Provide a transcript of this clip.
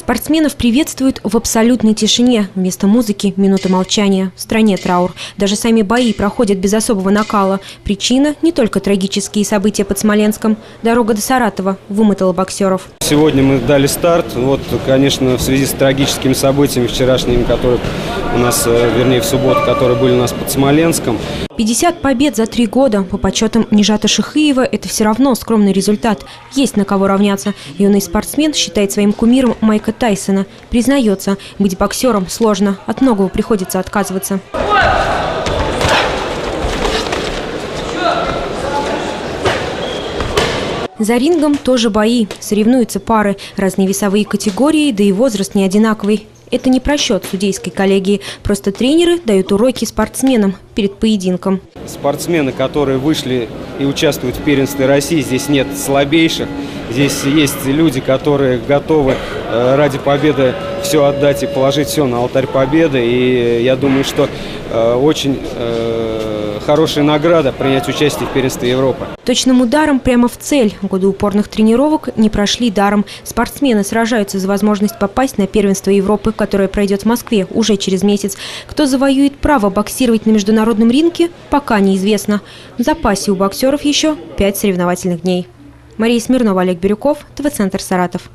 Спортсменов приветствуют в абсолютной тишине. Вместо музыки – минута молчания. В стране траур. Даже сами бои проходят без особого накала. Причина – не только трагические события под Смоленском. Дорога до Саратова вымотала боксеров. Сегодня мы дали старт. Вот, конечно, в связи с трагическими событиями вчерашними, которые у нас, э, вернее, в субботу, которые были у нас под Смоленском. 50 побед за три года. По подсчетам Нижата Шихыева – это все равно скромный результат. Есть на кого равняться. Юный спортсмен считает своим кумиром Майка Тайсона. Признается, быть боксером сложно. От многого приходится отказываться. За рингом тоже бои. Соревнуются пары. Разные весовые категории, да и возраст не одинаковый. Это не просчет судейской коллегии. Просто тренеры дают уроки спортсменам перед поединком. Спортсмены, которые вышли и участвуют в первенстве России, здесь нет слабейших. Здесь есть люди, которые готовы э, ради победы все отдать и положить все на алтарь победы. И я думаю, что э, очень э, хорошая награда принять участие в первенстве Европы. Точным ударом прямо в цель. Годы упорных тренировок не прошли даром. Спортсмены сражаются за возможность попасть на первенство Европы, которое пройдет в Москве уже через месяц. Кто завоюет право боксировать на международном ринге, пока неизвестно. В запасе у боксеров еще пять соревновательных дней. Мария Смирнова, Олег Бирюков, ТВ-центр «Саратов».